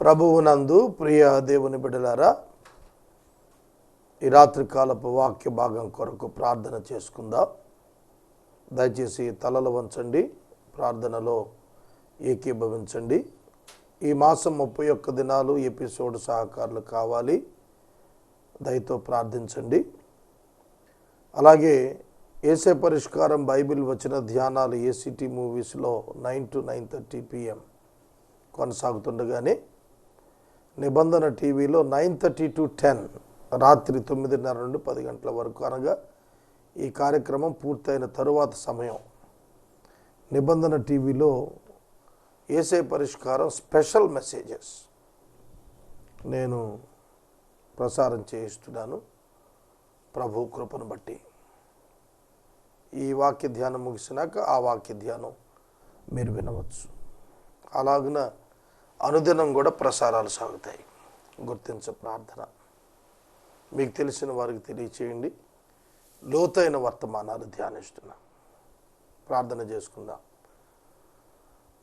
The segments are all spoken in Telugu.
ప్రభువునందు ప్రియ దేవుని బిడలారా ఈ రాత్రికాలపు వాక్య భాగం కొరకు ప్రార్థన చేసుకుందాం. దయచేసి తలలు వంచండి ప్రార్థనలో ఏకీభవించండి. ఈ మాసం ముప్పై ఒక్క దినాలు ఎపిసోడ్ సహకారులు కావాలి దయతో ప్రార్థించండి. అలాగే ఏసే పరిష్కారం బైబిల్ వచ్చిన ధ్యానాలు ఏసీటీ మూవీస్లో nine to nine thirty PM కొనసాగుతుండగానే నిబంధన టీవీలో నైన్ థర్టీ టు టెన్ రాత్రి తొమ్మిదిన్నర నుండి పది గంటల వరకు అనగా ఈ కార్యక్రమం పూర్తయిన తరువాత సమయం. నిబంధన టీవీలో ఏసే పరిష్కారం స్పెషల్ మెసేజెస్ నేను ప్రసారం చేయిస్తున్నాను. ప్రభు కృపను బట్టి. ఈ వాక్య ధ్యానం ముగిసినాక ఆ వాక్య ధ్యానం మీరు వినవచ్చు. అలాగున అనుదినం కూడా ప్రసారాలు సాగుతాయి. గుర్తించ ప్రార్థన. మీకు తెలిసిన వారికి తెలియచేయండి. లోతైన వర్తమానాలు ధ్యానిస్తున్నాం. ప్రార్థన చేసుకుందాం.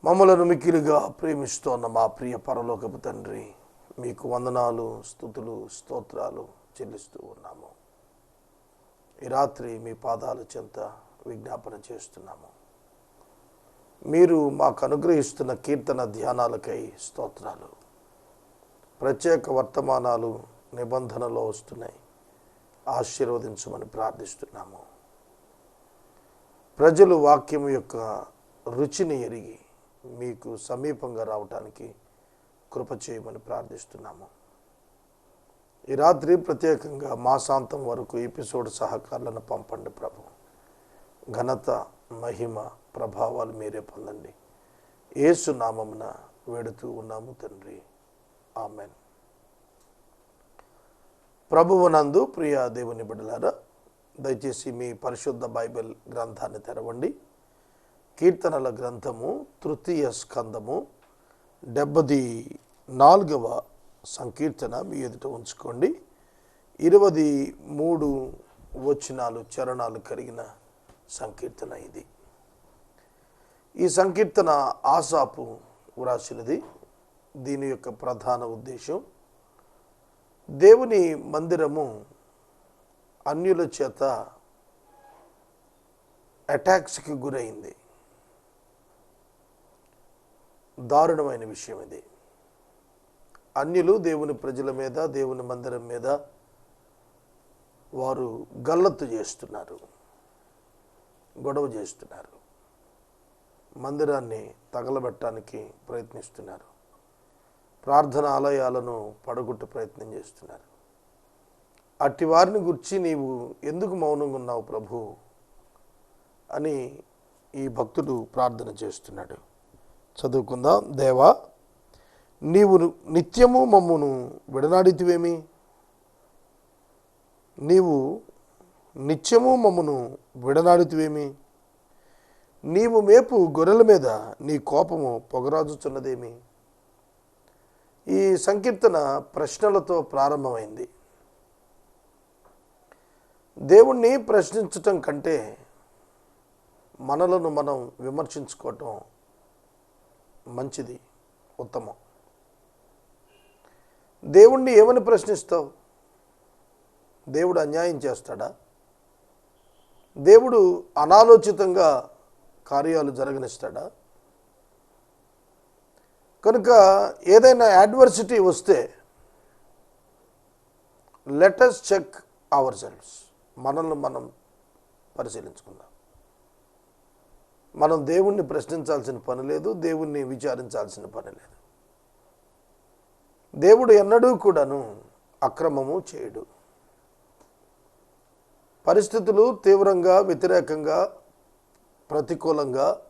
మమ్మలను మిక్కిలిగా ప్రేమిస్తోన్న మా ప్రియ పరలోకపు తండ్రి మీకు వందనాలు స్థుతులు స్తోత్రాలు చెల్లిస్తూ ఉన్నాము. ఈ రాత్రి మీ పాదాల చెంత విజ్ఞాపన చేస్తున్నాము. మీరు మాకు అనుగ్రహిస్తున్న కీర్తన ధ్యానాలకై స్తోత్రాలు. ప్రత్యేక వర్తమానాలు నిబంధనలో వస్తున్నాయి. ఆశీర్వదించమని ప్రార్థిస్తున్నాము. ప్రజలు వాక్యం యొక్క రుచిని ఎరిగి మీకు సమీపంగా రావటానికి కృప చేయమని ప్రార్థిస్తున్నాము. ఈ రాత్రి ప్రత్యేకంగా మాసాంతం వరకు ఎపిసోడ్ సహకారులను పంపండి ప్రభు. ఘనత మహిమ ప్రభావాలు మీరే పొందండి. ఏసు నామమున వేడుతూ ఉన్నాము తండ్రి. ఆమెన్. ప్రభువునందు ప్రియ దేవుని బిడ్డలారా దయచేసి మీ పరిశుద్ధ బైబిల్ గ్రంథాన్ని తెరవండి. కీర్తనల గ్రంథము తృతీయ స్కందము డెబ్బది నాలుగవ సంకీర్తన మీ ఎదుట ఉంచుకోండి. ఇరవది మూడు వచనాలు చరణాలు కలిగిన సంకీర్తన ఇది. ఈ సంకీర్తన ఆసాపు వ్రాసినది. దీని యొక్క ప్రధాన ఉద్దేశం దేవుని మందిరము అన్యుల చేత అటాక్స్కి గురైంది. దారుణమైన విషయం ఇది. అన్యులు దేవుని ప్రజల మీద దేవుని మందిరం మీద వారు గల్లత్తు చేస్తున్నారు. గొడవ చేస్తున్నారు. మందిరాన్ని తగలబెట్టడానికి ప్రయత్నిస్తున్నారు. ప్రార్థన ఆలయాలను పడగొట్టు ప్రయత్నం చేస్తున్నారు. అట్టి వారిని గుర్చి నీవు ఎందుకు మౌనంగా ఉన్నావు ప్రభు? అని ఈ భక్తుడు ప్రార్థన చేస్తున్నాడు. చదువుకుందాం. దేవా నీవు నిత్యము మమ్మును విడనాడితివేమి? నీవు నిత్యము మమ్మను విడనాడుతువేమి? నీవు మేపు గొర్రెల మీద నీ కోపము పొగరాజుచున్నదేమి? ఈ సంకీర్తన ప్రశ్నలతో ప్రారంభమైంది. దేవుణ్ణి ప్రశ్నించటం కంటే మనలను మనం విమర్శించుకోవటం మంచిది ఉత్తమం. దేవుణ్ణి ఏమని ప్రశ్నిస్తావు? దేవుడు అన్యాయం చేస్తాడా? దేవుడు అనాలోచితంగా కార్యాలు జరగనిస్తాడా? కనుక ఏదైనా యాడ్వర్సిటీ వస్తే లెటర్స్ చెక్ అవర్ సెల్ఫ్స్ మనల్ని మనం పరిశీలించుకుందాం. మనం దేవుణ్ణి ప్రశ్నించాల్సిన పని లేదు దేవుణ్ణి విచారించాల్సిన పని లేదు. దేవుడు ఎన్నడూ కూడాను అక్రమము చేయడు. పరిస్థితులు తీవ్రంగా వ్యతిరేకంగా ప్రతికూలంగా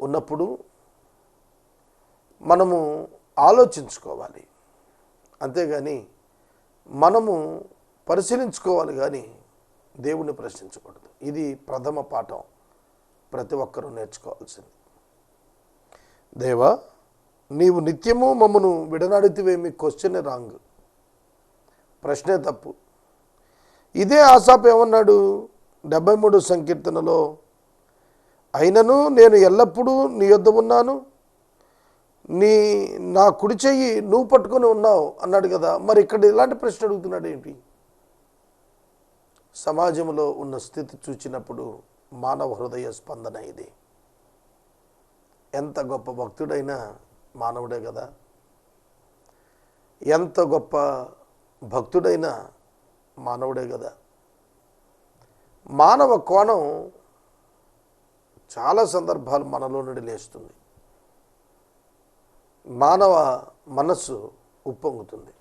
ఉన్నప్పుడు మనము ఆలోచించుకోవాలి. అంతేగాని మనము పరిశీలించుకోవాలి కానీ దేవుణ్ణి ప్రశ్నించకూడదు. ఇది ప్రథమ పాఠం. ప్రతి ఒక్కరూ నేర్చుకోవాల్సింది. దేవా నీవు నిత్యము మమ్మను విడనాడితివేమి క్వశ్చన్ రాంగ్. ప్రశ్నే తప్పు. ఇదే ఆసాప్ ఏమన్నాడు? డెబ్బై మూడు సంకీర్తనలో అయినను నేను ఎల్లప్పుడూ నీ యొద్ద ఉన్నాను. నీ నా కుడి చెయ్యి నువ్వు పట్టుకొని ఉన్నావు అన్నాడు కదా. మరి ఇక్కడ ఇలాంటి ప్రశ్న అడుగుతున్నాడు ఏంటి? సమాజంలో ఉన్న స్థితి చూచినప్పుడు మానవ హృదయ స్పందన ఇది. ఎంత గొప్ప భక్తుడైనా మానవుడే కదా. ఎంత గొప్ప భక్తుడైనా మానవుడే కదా. మానవ కోణం చాలా సందర్భాలు మనలో నుండి లేస్తుంది. మానవ మనస్సు ఉప్పొంగుతుంది.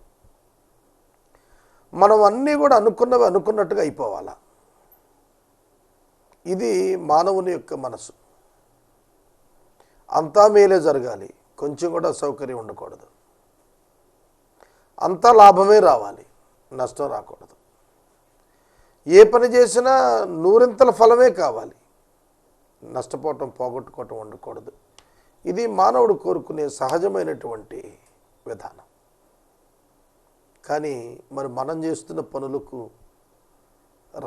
మనం అన్నీ కూడా అనుకున్నవి అనుకున్నట్టుగా అయిపోవాలా? ఇది మానవుని యొక్క మనసు అంతా మేలే జరగాలి. కొంచెం కూడా సౌకర్యం ఉండకూడదు. అంతా లాభమే రావాలి. నష్టం రాకూడదు. ఏ పని చేసినా నూరింతల ఫలమే కావాలి. నష్టపోవటం పోగొట్టుకోవటం ఉండకూడదు. ఇది మానవుడు కోరుకునే సహజమైనటువంటి విధానం. కానీ మరి మనం చేస్తున్న పనులకు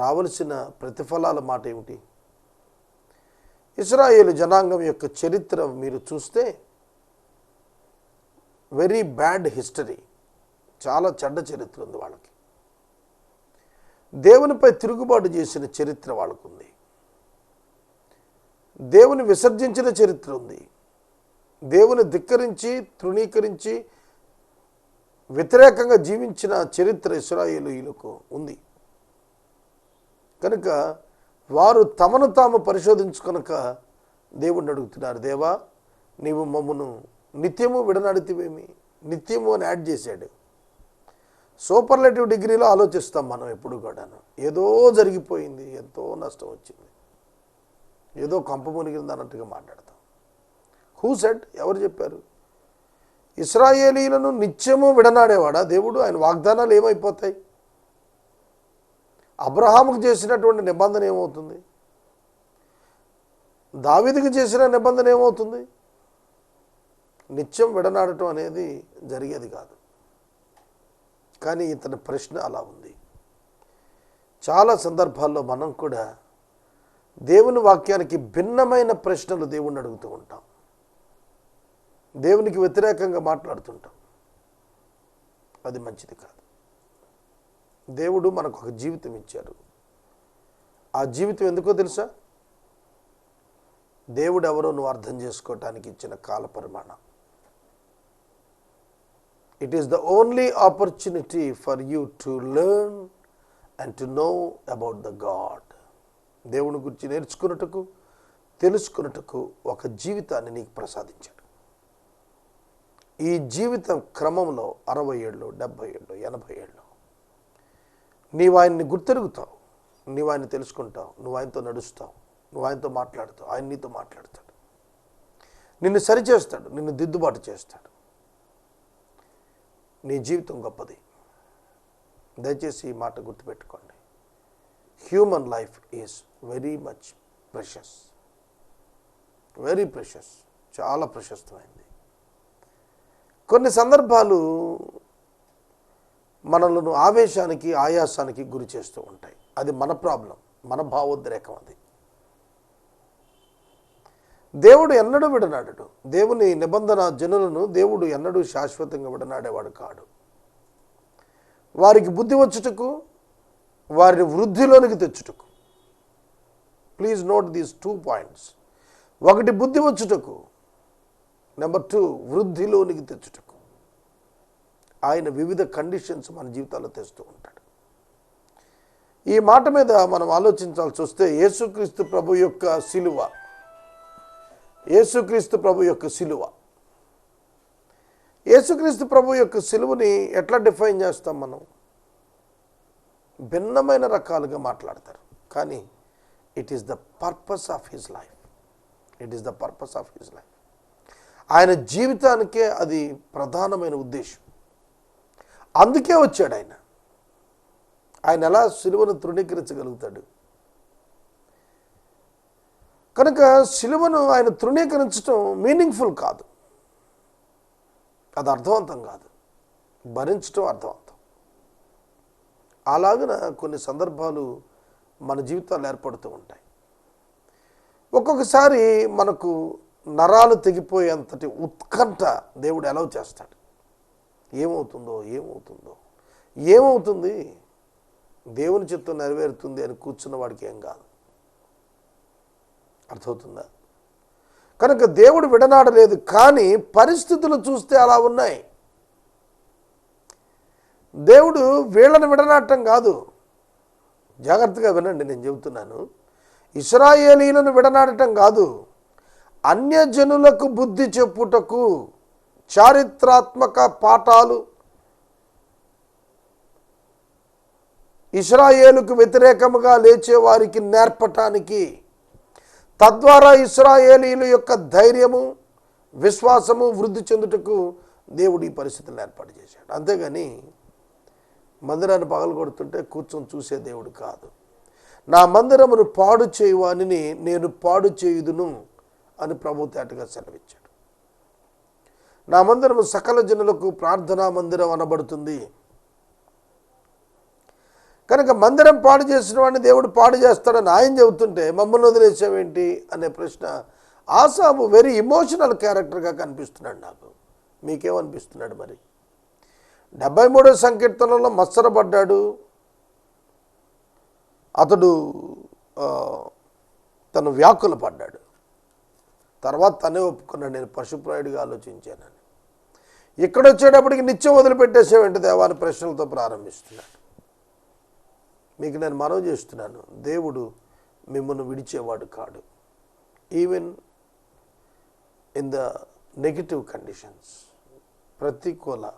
రావలసిన ప్రతిఫలాల మాట ఏమిటి? ఇస్రాయేలు జనాంగం యొక్క చరిత్ర మీరు చూస్తే వెరీ బ్యాడ్ హిస్టరీ. చాలా చెడ్డ చరిత్ర ఉంది వాళ్ళకి. దేవునిపై తిరుగుబాటు చేసిన చరిత్ర వాళ్ళకుంది. దేవుని విసర్జించిన చరిత్ర ఉంది. దేవుని ధిక్కరించి తృణీకరించి వ్యతిరేకంగా జీవించిన చరిత్ర ఇస్రాయేలీలకు ఉంది. కనుక వారు తమను తాము పరిశోధించుకొనక దేవుణ్ణి అడుగుతున్నారు దేవా నీవు మమ్మను నిత్యము విడనాడితివేమి? నిత్యము అని యాడ్ చేశాడు. సూపర్లేటివ్ డిగ్రీలో ఆలోచిస్తాం మనం ఎప్పుడు కూడాను. ఏదో జరిగిపోయింది ఎంతో నష్టం వచ్చింది. ఏదో కంప మునిగింది అన్నట్టుగా మాట్లాడతాం. హూ సెడ్ ఎవరు చెప్పారు? ఇస్రాయేలీలను నిత్యము విడనాడేవాడా? దేవుడు ఆయన వాగ్దానాలు ఏమైపోతాయి? అబ్రహాముకు చేసినటువంటి నిబంధన ఏమవుతుంది? దావిదికి చేసిన నిబంధన ఏమవుతుంది? నిత్యం విడనాడటం అనేది జరిగేది కాదు. కానీ ఇతని ప్రశ్న అలా ఉంది. చాలా సందర్భాల్లో మనం కూడా దేవుని వాక్యానికి భిన్నమైన ప్రశ్నలు దేవుణ్ణి అడుగుతూ ఉంటాం. దేవునికి వ్యతిరేకంగా మాట్లాడుతుంటాం. అది మంచిది కాదు. దేవుడు మనకు ఒక జీవితం ఇచ్చాడు. ఆ జీవితం ఎందుకో తెలుసా? దేవుడు ఎవరో నువ్వు అర్థం చేసుకోవటానికి ఇచ్చిన కాల పరిమాణం it is the only opportunity for you to learn and to know about the God దేవుని గురించి నేర్చుకున్నట్టుకు తెలుసుకున్నట్టుకు ఒక జీవితాన్ని నీకు ప్రసాదించాడు. ఈ జీవితం క్రమంలో అరవై ఏళ్ళు డెబ్భై ఏళ్ళు ఎనభై ఏళ్ళు. నీవు ఆయన్ని గుర్తెరుగుతావు. నీవు ఆయన్ని తెలుసుకుంటావు. నువ్వు ఆయనతో నడుస్తావు. నువ్వు ఆయనతో మాట్లాడుతావు. ఆయన నీతో మాట్లాడతాడు. నిన్ను సరిచేస్తాడు. నిన్ను దిద్దుబాటు చేస్తాడు. నీ జీవితం గొప్పది. దయచేసి ఈ మాట గుర్తుపెట్టుకోండి. Human life is very much precious very precious చాలా ప్రశస్తమైంది. కొన్ని సందర్భాలు మనలను ఆవేశానికి ఆయాసానికి గురి చేస్తూ ఉంటాయి. అది మన ప్రాబ్లం మన భావోద్రేకం అది. దేవుడు ఎన్నడూ విడనాడడు. దేవుని నిబంధన జనులను దేవుడు ఎన్నడూ శాశ్వతంగా విడనాడేవాడు కాడు. వారికి బుద్ధి వచ్చుటకు వారిని వృద్ధిలోనికి తెచ్చుటకు. Please note these two points ఒకటి బుద్ధి వచ్చుటకు నెంబర్ టూ వృద్ధిలోనికి తెచ్చుటకు. ఆయన వివిధ కండిషన్స్ మన జీవితాల్లో తెస్తూ ఉంటాడు. ఈ మాట మీద మనం ఆలోచించాల్సి వస్తే యేసుక్రీస్తు ప్రభు యొక్క సిలువ యేసుక్రీస్తు ప్రభు యొక్క సిలువ. యేసుక్రీస్తు ప్రభు యొక్క సిలువని ఎట్లా డిఫైన్ చేస్తాం మనం? భిన్నమైన రకాలుగా మాట్లాడతారు. కానీ it is the purpose of his life it is the purpose of his life ఆయన జీవితానికే అది ప్రధానమైన ఉద్దేశం. అందుకే వచ్చాడు ఆయన. ఆయన ఎలా సిలువను తృణీకరించగలుగుతాడు? కనుక సిలువను ఆయన తృణీకరించడం మీనింగ్ఫుల్ కాదు. అది అర్థవంతం కాదు. భరించడం అర్థవంతం. అలాగన కొన్ని సందర్భాలు మన జీవితాలు ఏర్పడుతూ ఉంటాయి. ఒక్కొక్కసారి మనకు నరాలు తెగిపోయేంతటి ఉత్కంఠ దేవుడు ఎలా చేస్తాడు. ఏమవుతుందో ఏమవుతుందో. ఏమవుతుంది? దేవుని చిత్తం నెరవేరుతుంది అని కూర్చున్న వాడికి ఏం కాదు. అర్థమవుతుందా? కనుక దేవుడు విడనాడలేదు కానీ పరిస్థితులు చూస్తే అలా ఉన్నాయి. దేవుడు వీళ్ళని విడనాటం కాదు. జాగ్రత్తగా వినండి నేను చెబుతున్నాను. ఇస్రాయేలీలను విడనాడటం కాదు. అన్యజనులకు బుద్ధి చెప్పుటకు చారిత్రాత్మక పాఠాలు ఇస్రాయేలుకు వ్యతిరేకముగా లేచే వారికి నేర్పటానికి తద్వారా ఇస్రాయేలీల యొక్క ధైర్యము విశ్వాసము వృద్ధి చెందుటకు దేవుడు ఈ పరిస్థితులను ఏర్పాటు చేశాడు. అంతేగాని మందిరాన్ని పగలగొడుతుంటే కూర్చొని చూసే దేవుడు కాదు. నా మందిరమును పాడు చేయువానిని నేను పాడు చేయుదును అని ప్రభు తేటగా సెలవిచ్చాడు. నా మందిరము సకల జనులకు ప్రార్థనా మందిరం అనబడుతుంది. కనుక మందిరం పాడు చేసిన వాడిని దేవుడు పాడు చేస్తాడని ఆయన చెబుతుంటే మమ్మల్ని వదిలేసావేంటి అనే ప్రశ్న ఆసాబు వెరీ ఇమోషనల్ క్యారెక్టర్గా కనిపిస్తున్నాడు నాకు. మీకేమనిపిస్తున్నాడు మరి? డెబ్బై మూడో సంకీర్తనలో మత్సరపడ్డాడు. అతడు తను వ్యాకుల పడ్డాడు. తర్వాత తనే ఒప్పుకున్నాడు నేను పశుప్రాయుడిగా ఆలోచించానని. ఇక్కడ వచ్చేటప్పటికి నిత్యం వదిలిపెట్టేసేవేంటి దేవాని ప్రశ్నలతో ప్రారంభిస్తున్నాడు. మీకు నేను మనవి చేస్తున్నాను. దేవుడు మిమ్మల్ని విడిచేవాడు కాడు. Even in the negative conditions ప్రతికూల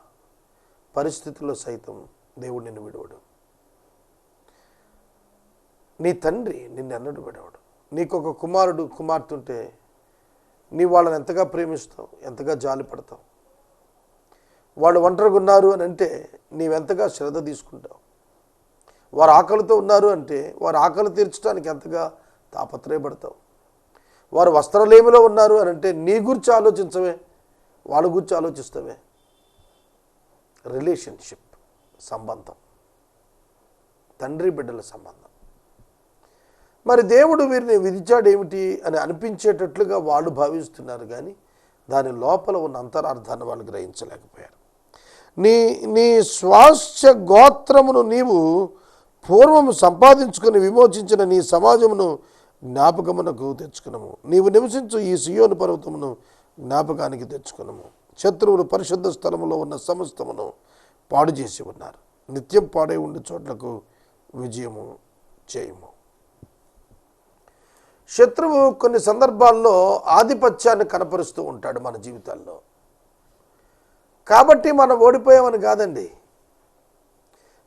పరిస్థితుల్లో సైతం దేవుడు నిన్ను విడవడు. నీ తండ్రి నిన్ను ఎన్నడు విడవడు. నీకు ఒక కుమారుడు కుమార్తె ఉంటే నీ వాళ్ళని ఎంతగా ప్రేమిస్తావు ఎంతగా జాలి పడతావు? వాళ్ళు ఒంటరిగా ఉన్నారు అని అంటే నీవెంతగా శ్రద్ధ తీసుకుంటావు? వారు ఆకలితో ఉన్నారు అంటే వారు ఆకలి తీర్చడానికి ఎంతగా తాపత్రయపడతావు? వారు వస్త్రలేమిలో ఉన్నారు అని అంటే నీ గురించి ఆలోచించవే వాళ్ళ గురించి ఆలోచిస్తావే. రిలేషన్షిప్ సంబంధం తండ్రి బిడ్డల సంబంధం. మరి దేవుడు వీరిని విధించాడేమిటి అని అనిపించేటట్లుగా వాళ్ళు భావిస్తున్నారు కానీ దాని లోపల ఉన్న అంతరార్థాన్ని వాళ్ళు గ్రహించలేకపోయారు. నీ నీ స్వాస్థ్య గోత్రమును నీవు పూర్వము సంపాదించుకుని విమోచించిన నీ సమాజమును జ్ఞాపకమునకు తెచ్చుకునము. నీవు నివసించు ఈ సియోను పర్వతమును జ్ఞాపకానికి తెచ్చుకునము. శత్రువులు పరిశుద్ధ స్థలములో ఉన్న సమస్తమును పాడు చేసి ఉన్నారు. నిత్యం పాడై ఉండే చోట్లకు విజయము చేయము. శత్రువు కొన్ని సందర్భాల్లో ఆధిపత్యాన్ని కనపరుస్తూ ఉంటాడు మన జీవితాల్లో. కాబట్టి మనం ఓడిపోయామని కాదండి.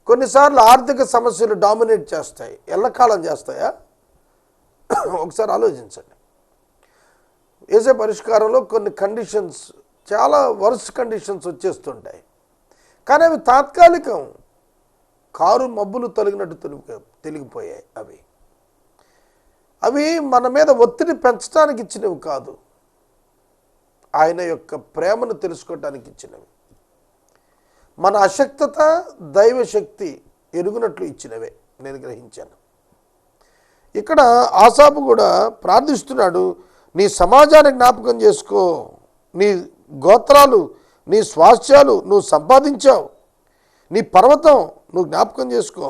కొన్నిసార్లు ఆర్థిక సమస్యలు డామినేట్ చేస్తాయి. ఎల్లకాలం చేస్తాయా? ఒకసారి ఆలోచించండి. వేసే పరిష్కారంలో కొన్ని కండిషన్స్ చాలా వర్స్ కండిషన్స్ వచ్చేస్తుంటాయి. కానీ అవి తాత్కాలికం. కారు మబ్బులు తొలగినట్టు తొలిగి తెలిగిపోయాయి అవి. అవి మన మీద ఒత్తిడి పెంచడానికి ఇచ్చినవి కాదు. ఆయన యొక్క ప్రేమను తెలుసుకోవటానికి ఇచ్చినవి. మన అశక్తత దైవశక్తి ఎరుగునట్లు ఇచ్చినవే నేను గ్రహించాను. ఇక్కడ ఆసాపు కూడా ప్రార్థిస్తున్నాడు నీ సమాజాన్ని జ్ఞాపకం చేసుకో నీ గోత్రాలు నీ స్వాస్థ్యాలు నువ్వు సంపాదించావు నీ పర్వతం నువ్వు జ్ఞాపకం చేసుకో.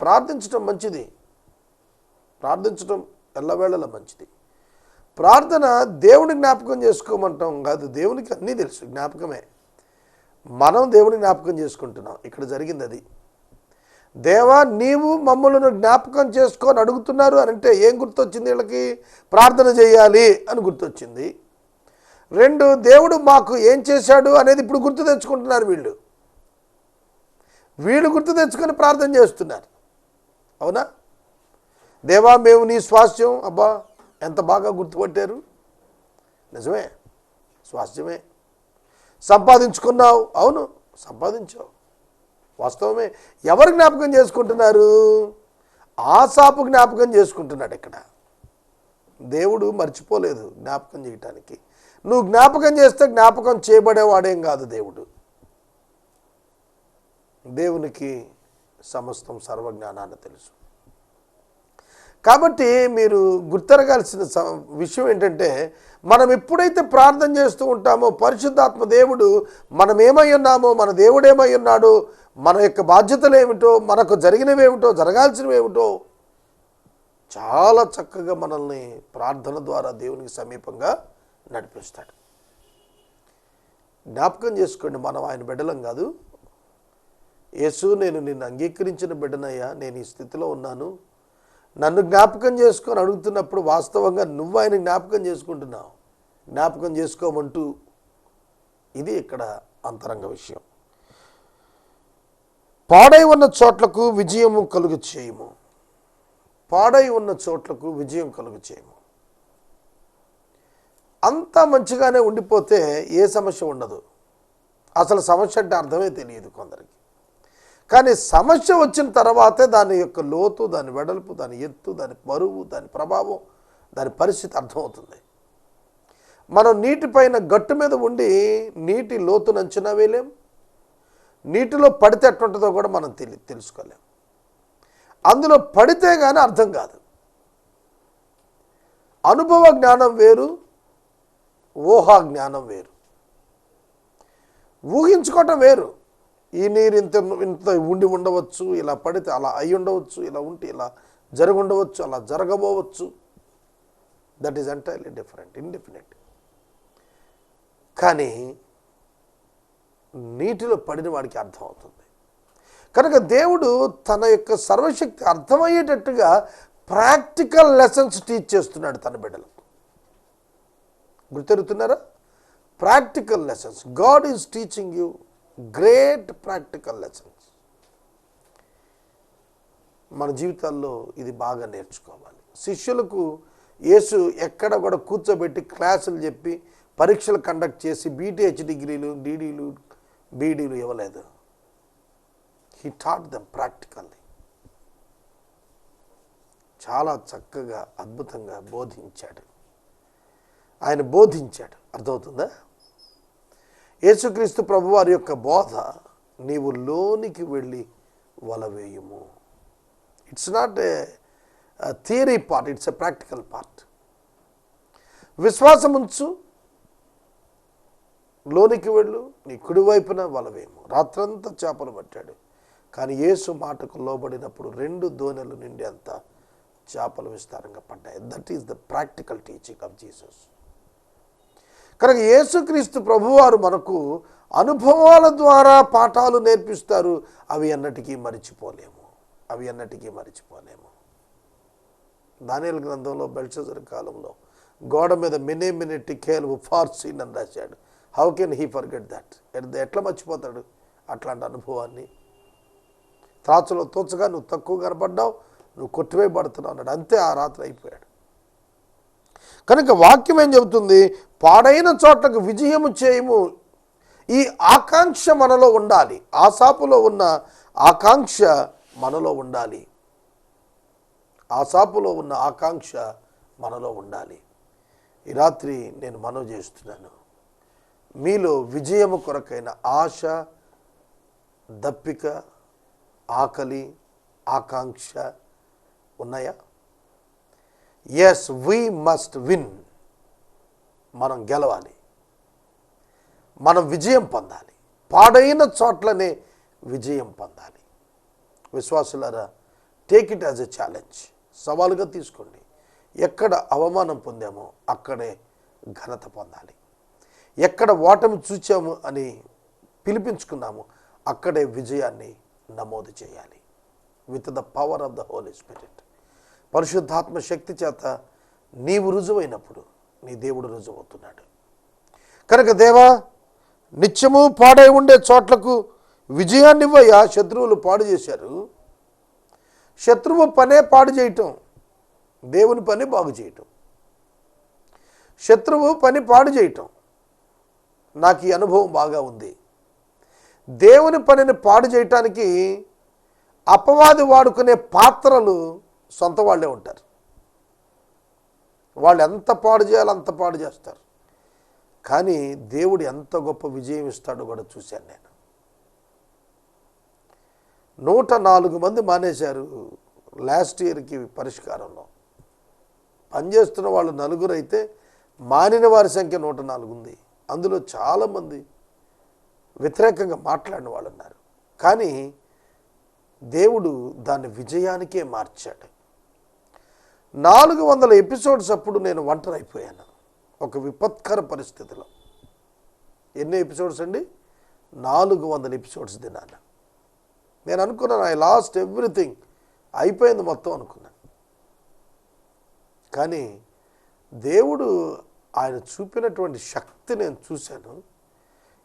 ప్రార్థించటం మంచిది. ప్రార్థించటం ఎల్లవేళలా మంచిది. ప్రార్థన దేవుని జ్ఞాపకం చేసుకోమంటాం కాదు దేవునికి అన్నీ తెలుసు జ్ఞాపకమే. మనం దేవుని జ్ఞాపకం చేసుకుంటున్నాం. ఇక్కడ జరిగింది అది దేవా నీవు మమ్మల్ని జ్ఞాపకం చేసుకొని అడుగుతున్నారు అని అంటే ఏం గుర్తొచ్చింది వీళ్ళకి? ప్రార్థన చేయాలి అని గుర్తొచ్చింది. రెండు దేవుడు మాకు ఏం చేశాడు అనేది ఇప్పుడు గుర్తు తెచ్చుకుంటున్నారు వీళ్ళు. వీళ్ళు గుర్తు తెచ్చుకొని ప్రార్థన చేస్తున్నారు. అవునా? దేవా మేము నీ స్వాస్థ్యం అబ్బా ఎంత బాగా గుర్తుపట్టారు? నిజమే. స్వాస్థ్యమే. సంపాదించుకున్నావు. అవును సంపాదించావు. వాస్తవమే ఎవరు జ్ఞాపకం చేసుకుంటున్నారు? ఆసాపు జ్ఞాపకం చేసుకుంటున్నాడు ఇక్కడ. దేవుడు మర్చిపోలేదు జ్ఞాపకం చేయటానికి. నువ్వు జ్ఞాపకం చేస్తే జ్ఞాపకం చేయబడేవాడేం కాదు దేవుడు. దేవునికి సమస్తం సర్వజ్ఞానాన్ని తెలుసు. కాబట్టి మీరు గుర్తెరగాల్సిన స- విషయం ఏంటంటే మనం ఎప్పుడైతే ప్రార్థన చేస్తూ ఉంటామో పరిశుద్ధాత్మ దేవుడు మనం ఏమై ఉన్నామో మన దేవుడు ఏమై ఉన్నాడో మన యొక్క బాధ్యతలు ఏమిటో మనకు జరిగినవి ఏమిటో జరగాల్సినవి ఏమిటో చాలా చక్కగా మనల్ని ప్రార్థన ద్వారా దేవునికి సమీపంగా నడిపిస్తాడు. జ్ఞాపకం చేసుకోండి మనం ఆయన బిడ్డలం కాదు. యేసు నేను నిన్ను అంగీకరించిన బిడ్డనయ్యా నేను ఈ స్థితిలో ఉన్నాను. నన్ను జ్ఞాపకం చేసుకొని అడుగుతున్నప్పుడు వాస్తవంగా నువ్వు ఆయన జ్ఞాపకం చేసుకుంటున్నావు. జ్ఞాపకం చేసుకోమంటూ ఇది ఇక్కడ అంతరంగ విషయం. పాడై ఉన్న చోట్లకు విజయము కలుగు చేయము. పాడై ఉన్న చోట్లకు విజయం కలుగు చేయము. అంతా మంచిగానే ఉండిపోతే ఏ సమస్య ఉండదు. అసలు సమస్య అంటే అర్థమే తెలియదు కొందరికి. కానీ సమస్య వచ్చిన తర్వాతే దాని యొక్క లోతు దాని వెడల్పు దాని ఎత్తు దాని బరువు దాని ప్రభావం దాని పరిస్థితి అర్థమవుతుంది. మనం నీటిపైన గట్టు మీద ఉండి నీటి లోతును అంచనా వేయలేం. నీటిలో పడితే ఎట్లుంటుందో కూడా మనం తెలి తెలుసుకోలేం. అందులో పడితే కానీ అర్థం కాదు. అనుభవ జ్ఞానం వేరు ఊహా జ్ఞానం వేరు. ఊహించుకోవటం వేరు. ఈ నీరు ఇంత ఇంత ఉండి ఉండవచ్చు ఇలా పడితే అలా అయి ఉండవచ్చు ఇలా ఉంటే ఇలా జరిగి ఉండవచ్చు అలా జరగబోవచ్చు. That is entirely different indefinite కానీ నీటిలో పడిన వాడికి అర్థమవుతుంది కనుక దేవుడు తన యొక్క సర్వశక్తి అర్థమయ్యేటట్టుగా ప్రాక్టికల్ లెసన్స్ టీచ్ చేస్తున్నాడు తన బిడ్డలకు. గుర్తెరుగుతున్నారా practical lessons. God is teaching you. Great practical lessons. మన జీవితాల్లో ఇది బాగా నేర్చుకోవాలి. శిష్యులకు యేసు ఎక్కడ కూడా కూర్చోబెట్టి క్లాసులు చెప్పి పరీక్షలు కండక్ట్ చేసి బీటీహెచ్ డిగ్రీలు డీడీలు బీడీలు ఇవ్వలేదు. హీ టాట్ దమ్ ప్రాక్టికల్లీ చాలా చక్కగా అద్భుతంగా బోధించాడు. ఆయన బోధించాడు. అర్థమవుతుందా? యేసుక్రీస్తు ప్రభువారి యొక్క బోధ నీవు లోనికి వెళ్ళి వలవేయము. It's not a theory part it's a practical part విశ్వాసం ఉంచు లోనికి వెళ్ళు నీ కుడివైపున వలవేయము రాత్రంతా చేపలు పట్టాడు. కానీ యేసు మాటకు లోబడినప్పుడు రెండు దోనెలు నిండి అంతా చేపలు విస్తారంగా పడ్డాయి. That is the practical teaching of Jesus కనుక యేసుక్రీస్తు ప్రభువారు మనకు అనుభవాల ద్వారా పాఠాలు నేర్పిస్తారు. అవి అన్నటికీ మరిచిపోలేము. అవి అన్నటికీ మరిచిపోలేము. దానియల గ్రంథంలో బెల్షజర్ కాలంలో గోడ మీద మినే మినే టికేలు ఫార్సీన్ అని రాశాడు. How can he forget that ఎట్లా మర్చిపోతాడు అట్లాంటి అనుభవాన్ని? త్రాచులో తోచగా నువ్వు తక్కువ కనపడ్డావు నువ్వు కొట్టివేయబడుతున్నావు అన్నాడు. అంతే ఆ రాత్రి అయిపోయాడు. కనుక వాక్యం ఏం చెబుతుంది? పాడైన చోట్లకు విజయము చేయము. ఈ ఆకాంక్ష మనలో ఉండాలి. ఆసాపులో ఉన్న ఆకాంక్ష మనలో ఉండాలి. ఆసాపులో ఉన్న ఆకాంక్ష మనలో ఉండాలి. ఈ రాత్రి నేను మనవి చేస్తున్నాను. మీలో విజయము కొరకైన ఆశ దప్పిక ఆకలి ఆకాంక్ష ఉన్నాయా? ఎస్ వీ మస్ట్ విన్ మనం గెలవాలి. మనం విజయం పొందాలి. పాడైన చోట్లనే విజయం పొందాలి. విశ్వాసులారా take it as a challenge సవాలుగా తీసుకోండి. ఎక్కడ అవమానం పొందామో అక్కడే ఘనత పొందాలి. ఎక్కడ ఓటమి చూచాము అని పిలిపించుకున్నాము అక్కడే విజయాన్ని నమోదు చేయాలి. With the power of the Holy Spirit పరిశుద్ధాత్మ శక్తి చేత నీవు రుజువైనప్పుడు నీ దేవుడు రుజువవుతున్నాడు. కనుక దేవా నిత్యము పాడై ఉండే చోట్లకు విజయాన్నివ్వయ్యా శత్రువులు పాడు చేశారు. శత్రువు పనే పాడు చేయటం దేవుని పని బాగు చేయటం. శత్రువు పని పాడు చేయటం నాకు ఈ అనుభవం బాగా ఉంది. దేవుని పనిని పాడు చేయటానికి అపవాది వాడుకునే పాత్రలు సొంత వాళ్ళే ఉంటారు. వాళ్ళు ఎంత పాడు చేయాలో అంత పాడు చేస్తారు. కానీ దేవుడు ఎంత గొప్ప విజయం ఇస్తాడో కూడా చూశాను నేను. నూట నాలుగు మంది మానేశారు లాస్ట్ ఇయర్కి పరిష్కారంలో. పనిచేస్తున్న వాళ్ళు నలుగురు అయితే మానిన వారి సంఖ్య నూట నాలుగు ఉంది. అందులో చాలామంది వ్యతిరేకంగా మాట్లాడిన వాళ్ళు ఉన్నారు కానీ దేవుడు దాన్ని విజయానికే మార్చాడు. నాలుగు వందల ఎపిసోడ్స్ అప్పుడు నేను ఒంటరి అయిపోయాను ఒక విపత్కర పరిస్థితిలో. ఎన్ని ఎపిసోడ్స్ అండి? నాలుగు వందల ఎపిసోడ్స్ దినాన నేను అనుకున్నాను ఐ లాస్ట్ ఎవ్రీథింగ్. అయిపోయింది మొత్తం అనుకున్నాను. కానీ దేవుడు ఆయన చూపినటువంటి శక్తి నేను చూశాను.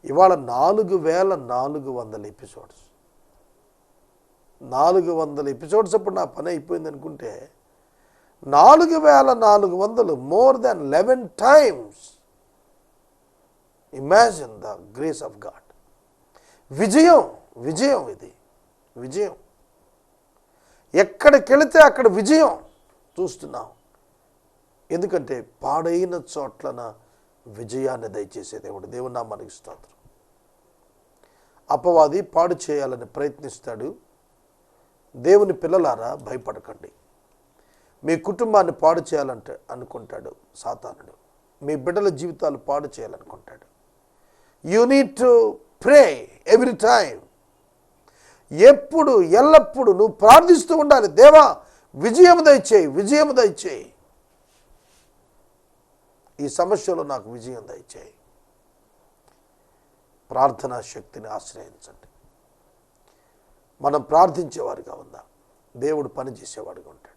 ఇవాళ నాలుగు వేల నాలుగు వందల ఎపిసోడ్స్. నాలుగు వందల ఎపిసోడ్స్ అప్పుడు నా పని అయిపోయింది అనుకుంటే నాలుగు వేల నాలుగు వందలు more than eleven times imagine the grace of God విజయం విజయం ఇది. విజయం. ఎక్కడికి వెళితే అక్కడ విజయం చూస్తున్నాం. ఎందుకంటే పాడైన చోట్లన విజయాన్ని దయచేసే దేవుడు. దేవుడు నా మనకి స్తోత్రం. అపవాది పాడు చేయాలని ప్రయత్నిస్తాడు. దేవుని పిల్లలారా భయపడకండి. మీ కుటుంబాన్ని పాడు చేయాలంటే అనుకుంటాడు సాతానుడు. మీ బిడ్డల జీవితాలు పాడు చేయాలనుకుంటాడు. You need to pray every time ఎప్పుడు ఎల్లప్పుడు నువ్వు ప్రార్థిస్తూ ఉండాలి. దేవా విజయం దయచేయి విజయం దయచేయి. ఈ సమస్యలో నాకు విజయం దయచేయి. ప్రార్థనా శక్తిని ఆశ్రయించండి. మనం ప్రార్థించేవారిగా ఉందాం. దేవుడు పనిచేసేవాడిగా ఉంటాడు.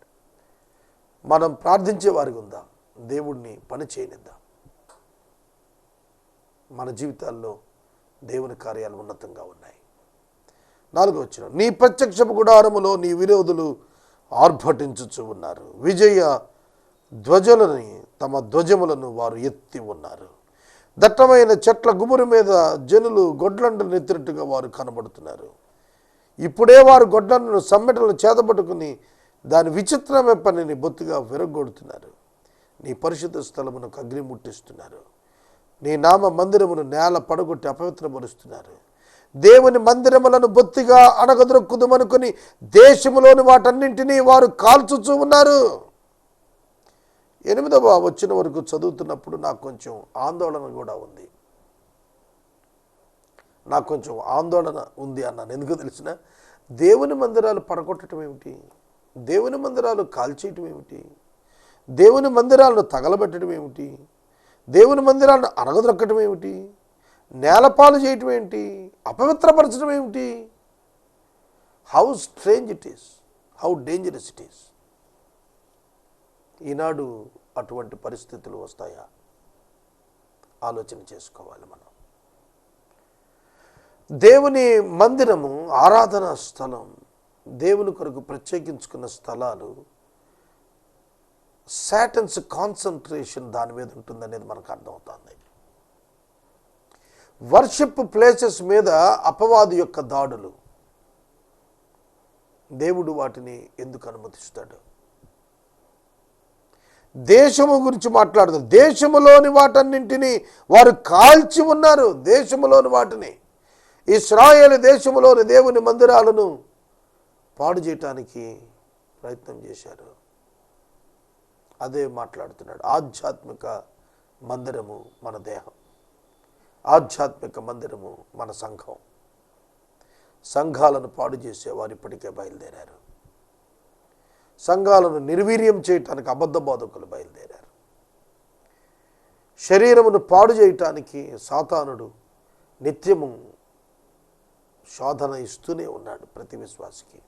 మనం ప్రార్థించేవారిగా ఉందాం. దేవుడిని పని చేయనిద్దాం. మన జీవితాల్లో దేవుని కార్యాలు ఉన్నతంగా ఉన్నాయి. నాలుగో వచ్చిన నీ ప్రత్యక్షపు గుడారములో నీ విరోధులు ఆర్భటించుచు ఉన్నారు. విజయ ధ్వజలని తమ ధ్వజములను వారు ఎత్తి ఉన్నారు. దట్టమైన చెట్ల గుమురు మీద జనులు గొడ్లంటలు నెత్తినట్టుగా వారు కనబడుతున్నారు. ఇప్పుడే వారు గొడ్లను సమ్మెటలను చేతబట్టుకుని దాని విచిత్రమైన పనిని బొత్తుగా విరగొడుతున్నారు నీ పరిశుద్ధ స్థలమునకు అగ్ని ముట్టిస్తున్నారు నీ నామ మందిరమును నేల పడగొట్టి అపవిత్రపరుస్తున్నారు. దేవుని మందిరములను బొత్తిగా అణగదొక్కుదుమనుకుని దేశములోని వాటన్నింటినీ వారు కాల్చుచూ ఉన్నారు. ఎనిమిదవ వచ్చిన వరకు చదువుతున్నప్పుడు నాకు కొంచెం ఆందోళన కూడా ఉంది. నాకు కొంచెం ఆందోళన ఉంది అన్నాను. ఎందుకు తెలిసిన? దేవుని మందిరాలు పడగొట్టడం ఏమిటి? దేవుని మందిరాలు కాల్చేయటం ఏమిటి? దేవుని మందిరాలను తగలబెట్టడం ఏమిటి? దేవుని మందిరాలను అనగదొక్కటం ఏమిటి? నేలపాలు చేయటం ఏంటి అపవిత్రపరచడం ఏమిటి? How strange it is how dangerous it is ఈనాడు అటువంటి పరిస్థితులు వస్తాయా? ఆలోచన చేసుకోవాలి మనం. దేవుని మందిరము ఆరాధనా స్థలం. దేవుని కొరకు ప్రత్యేకించుకున్న స్థలాలు సాటన్స్ కాన్సన్ట్రేషన్ దాని మీద ఉంటుందనేది మనకు అర్థమవుతుంది. వర్షిప్ ప్లేసెస్ మీద అపవాది యొక్క దాడులు. దేవుడు వాటిని ఎందుకు అనుమతిస్తాడు? దేశము గురించి మాట్లాడుతారు దేశములోని వాటన్నింటినీ వారు కాల్చి ఉన్నారు. దేశములోని వాటిని. ఇస్రాయేల్ దేశములోని దేవుని మందిరాలను పాడు చేయటానికి ప్రయత్నం చేశారు. అదే మాట్లాడుతున్నాడు. ఆధ్యాత్మిక మందిరము మన దేహం. ఆధ్యాత్మిక మందిరము మన సంఘం. సంఘాలను పాడు చేసేవారు ఇప్పటికే బయలుదేరారు. సంఘాలను నిర్వీర్యం చేయటానికి అబద్ధ బోధకులు బయలుదేరారు. శరీరమును పాడు చేయటానికి సాతానుడు నిత్యము శోధన ఇస్తూనే ఉన్నాడు ప్రతి విశ్వాసికి.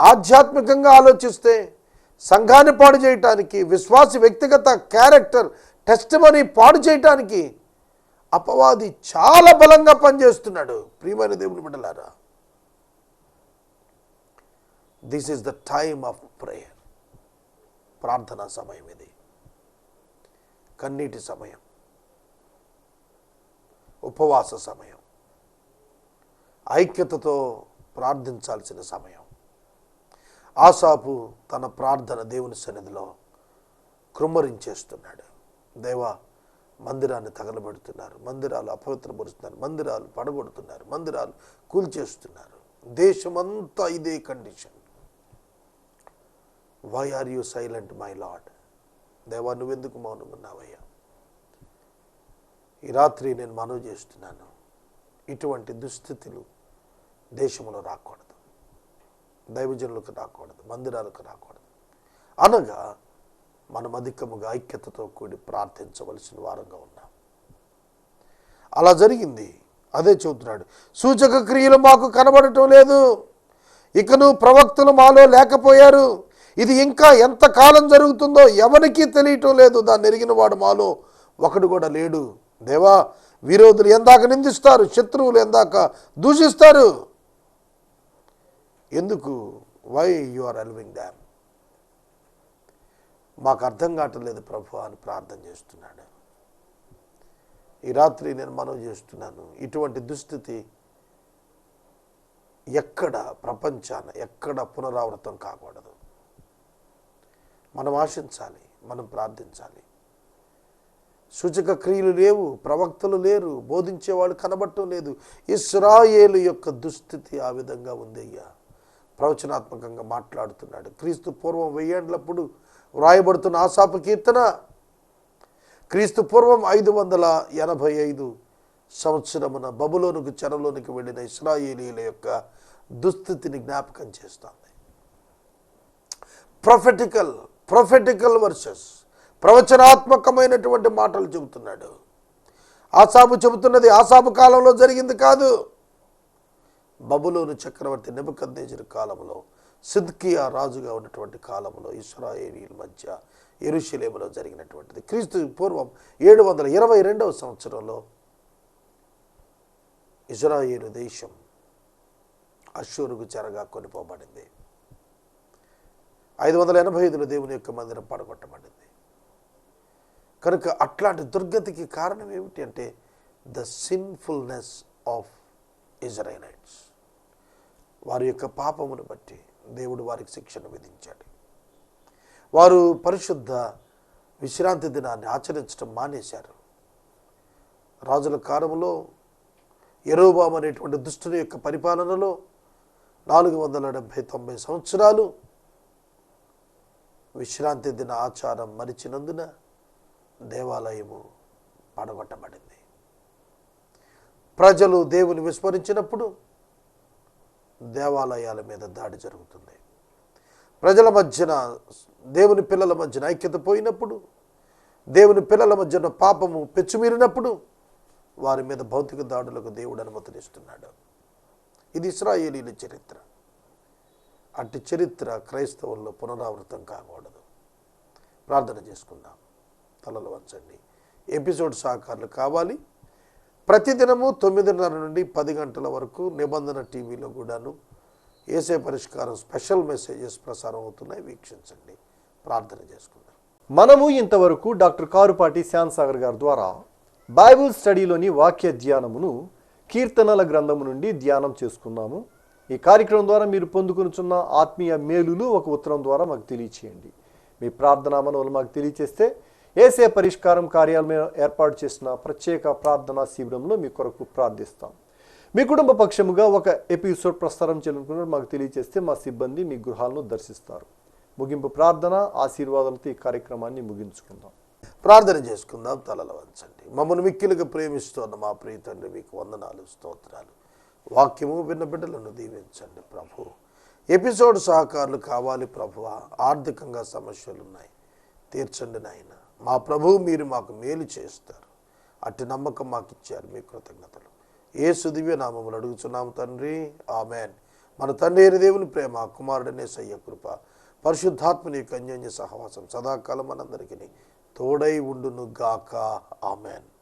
ఆధ్యాత్మికంగా ఆలోచిస్తే సంఘాన్ని పాడు చేయటానికి విశ్వాసి వ్యక్తిగత క్యారెక్టర్ టెస్ట్ మనీ పాడు చేయటానికి అపవాది చాలా బలంగా పనిచేస్తున్నాడు. ప్రియమైన దేవుని బిడ్డలారా this is the time of prayer ప్రార్థనా సమయం ఇది. కన్నీటి సమయం. ఉపవాస సమయం. ఐక్యతతో ప్రార్థించాల్సిన సమయం. ఆసాపు తన ప్రార్థన దేవుని సన్నిధిలో కృమ్మరించేస్తున్నాడు. దేవా మందిరాన్ని తగలబెడుతున్నారు మందిరాలు అపవిత్రపరుస్తున్నారు మందిరాలు పడగొడుతున్నారు మందిరాలు కూల్చేస్తున్నారు. దేశమంతా ఇదే condition. Why are you silent my lord దేవా నువ్వెందుకు మౌనమున్నావయ్యా? ఈ రాత్రి నేను మనవి చేస్తున్నాను. ఇటువంటి దుస్థితులు దేశంలో రాకూడదు. దైవజనులకు రాకూడదు మందిరాలకు రాకూడదు. అనగా మనం అధికముగా ఐక్యతతో కూడి ప్రార్థించవలసిన వారంగా ఉన్నాం. అలా జరిగింది. అదే చెబుతున్నాడు సూచక క్రియలు మాకు కనబడటం లేదు. ఇకను ప్రవక్తలు మాలో లేకపోయారు. ఇది ఇంకా ఎంత కాలం జరుగుతుందో ఎవరికీ తెలియటం లేదు. దాన్ని ఎరిగిన వాడు మాలో ఒకడు కూడా లేడు. దేవా విరోధులు ఎందాక నిందిస్తారు శత్రువులు ఎందాక దూషిస్తారు. ఎందుకు? Why you are allowing them మాకు అర్థం కావట్లేదు ప్రభు అని ప్రార్థన చేస్తున్నాడు. ఈ రాత్రి నేను మనవి చేస్తున్నాను. ఇటువంటి దుస్థితి ఎక్కడ ప్రపంచాన ఎక్కడ పునరావృతం కాకూడదు. మనం ఆశించాలి మనం ప్రార్థించాలి. సూచక క్రియలు లేవు ప్రవక్తలు లేరు బోధించేవాళ్ళు కనబడటం లేదు. ఇస్రాయేలు యొక్క దుస్థితి ఆ విధంగా ఉంది అయ్యా ప్రవచనాత్మకంగా మాట్లాడుతున్నాడు. క్రీస్తు పూర్వం వెయ్యేండ్లప్పుడు వ్రాయబడుతున్న ఆశాప కీర్తన క్రీస్తు పూర్వం ఐదు వందల ఎనభై ఐదు సంవత్సరమున బబులోనికి చెరలోనికి వెళ్ళిన ఇస్రాయేలీల యొక్క దుస్థితిని జ్ఞాపకం చేస్తుంది. ప్రొఫెటికల్ ప్రొఫెటికల్ వర్సెస్ ప్రవచనాత్మకమైనటువంటి మాటలు చెబుతున్నాడు. ఆసాబు చెబుతున్నది ఆసాబు కాలంలో జరిగింది కాదు. బబులోను చక్రవర్తి నెబుకద్నేజర్ కాలంలో సిద్కియా రాజుగా ఉన్నటువంటి కాలంలో ఇస్రాయేలీల మధ్య ఎరుషలేములో జరిగినటువంటిది. క్రీస్తు పూర్వం ఏడు వందల ఇరవై రెండవ సంవత్సరంలో ఇజ్రాయేలు దేశం అశ్షూరుకు చెరగా కొనిపోబడింది. ఐదు వందల ఎనభై ఐదులో దేవుని యొక్క మందిరం పడగొట్టబడింది. కనుక అట్లాంటి దుర్గతికి కారణం ఏమిటి అంటే ద సిన్ఫుల్నెస్ ఆఫ్ ఇజ్రాయిలైట్స్ వారి యొక్క పాపమును బట్టి దేవుడు వారికి శిక్షను విధించాడు. వారు పరిశుద్ధ విశ్రాంతి దినాన్ని ఆచరించడం మానేశారు. రాజుల కాలంలో ఎరోబామ్ అనేటువంటి దుష్టుని యొక్క పరిపాలనలో నాలుగు వందల డెబ్భై తొంభై సంవత్సరాలు విశ్రాంతి దిన ఆచారం మరిచినందున దేవాలయము పడగొట్టబడింది. ప్రజలు దేవుని విస్మరించినప్పుడు దేవాలయాల మీద దాడి జరుగుతుంది. ప్రజల మధ్యన దేవుని పిల్లల మధ్యన ఐక్యత పోయినప్పుడు దేవుని పిల్లల మధ్యన పాపము పెచ్చుమీరినప్పుడు వారి మీద భౌతిక దాడులకు దేవుడు అనుమతినిస్తున్నాడు. ఇది ఇస్రాయేలీల చరిత్ర. అట్టి చరిత్ర క్రైస్తవుల్లో పునరావృతం కాకూడదు. ప్రార్థన చేసుకుందాం. తలలు వంచండి. ఎపిసోడ్ సహకారులు కావాలి. ప్రతిదినము తొమ్మిదిన్నర నుండి పది గంటల వరకు నిబంధన టీవీలో కూడాను ఏసే పరిష్కారం స్పెషల్ మెసేజెస్ ప్రసారం అవుతున్నాయి. వీక్షించండి. ప్రార్థన చేసుకుందాం. మనము ఇంతవరకు డాక్టర్ కారుపాటి శ్యాన్ సాగర్ గారి ద్వారా బైబుల్ స్టడీలోని వాక్య ధ్యానమును కీర్తనల గ్రంథము నుండి ధ్యానం చేసుకున్నాము. ఈ కార్యక్రమం ద్వారా మీరు పొందుకునుచున్న ఆత్మీయ మేలులు ఒక ఉత్తరం ద్వారా మాకు తెలియచేయండి. మీ ప్రార్థనా మనవులు మాకు తెలియచేస్తే ఏసే పరిష్కారం కార్యాలయం ఏర్పాటు చేసిన ప్రత్యేక ప్రార్థనా శిబిరంలో మీ కొరకు ప్రార్థిస్తాం. మీ కుటుంబ పక్షముగా ఒక ఎపిసోడ్ ప్రసారం చేయాలనుకున్నారు మాకు తెలియజేస్తే మా సిబ్బంది మీ గృహాలను దర్శిస్తారు. ముగింపు ప్రార్థన ఆశీర్వాదాలతో ఈ కార్యక్రమాన్ని ముగించుకుందాం. ప్రార్థన చేసుకుందాం తలలు వంచండి. మమ్మల్ని మిక్కిలుగా ప్రేమిస్తున్న మా ప్రియ తండ్రి మీకు వందనాలు స్తోత్రాలు. వాక్యము విన్న బిడ్డలను దీవించండి ప్రభు. ఎపిసోడ్ సహకారులు కావాలి ప్రభు. ఆర్థికంగా సమస్యలు ఉన్నాయి తీర్చండి నాయన. మా ప్రభువు మీరు మాకు మేలు చేస్తారు. అట్టి నమ్మకం మాకు ఇచ్చారు మీ కృతజ్ఞతలు. ఏ సుదివ్య నామములు అడుగుచున్నాము తండ్రి. ఆమెన్. మన తండ్రి దేవుని ప్రేమ కుమారుడనే సయ్య కృప పరిశుద్ధాత్మని యొక్క అన్యోన్య సహవాసం సదాకాలం మనందరికీ తోడై ఉండును గాక ఆమెన్.